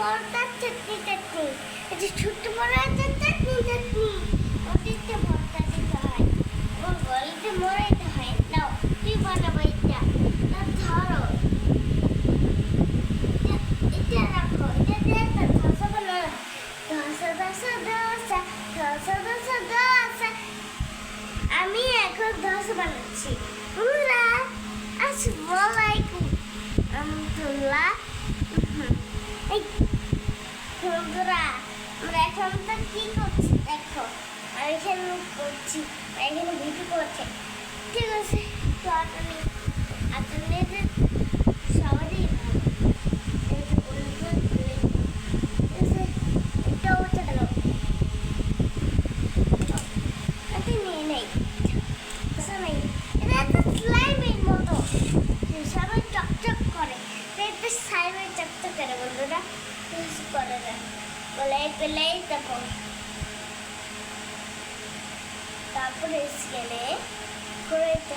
ভর্তার চাটনি চাটনি এটা ছোট্ট বড় আছে চাটনি চাটনি ওটিতে ভর্তা দিতে হয় ও গলিতে মরাইতে হয় নাও তুই বানাবো এটা এটা এটা ধসা ধসা আমি এখন ধসা বানাচ্ছি আমি তোলা তো কি করছি? দেখো আর এখানে করছি এখানে ভিডিও করছে। ঠিক আছে, তো আপনি আপনাদের সবারই সবাই চকচক করে। বন্ধুরা। কিছু করে না। বলে পেলাই দেখো তারপরে স্কেলে করে দিতে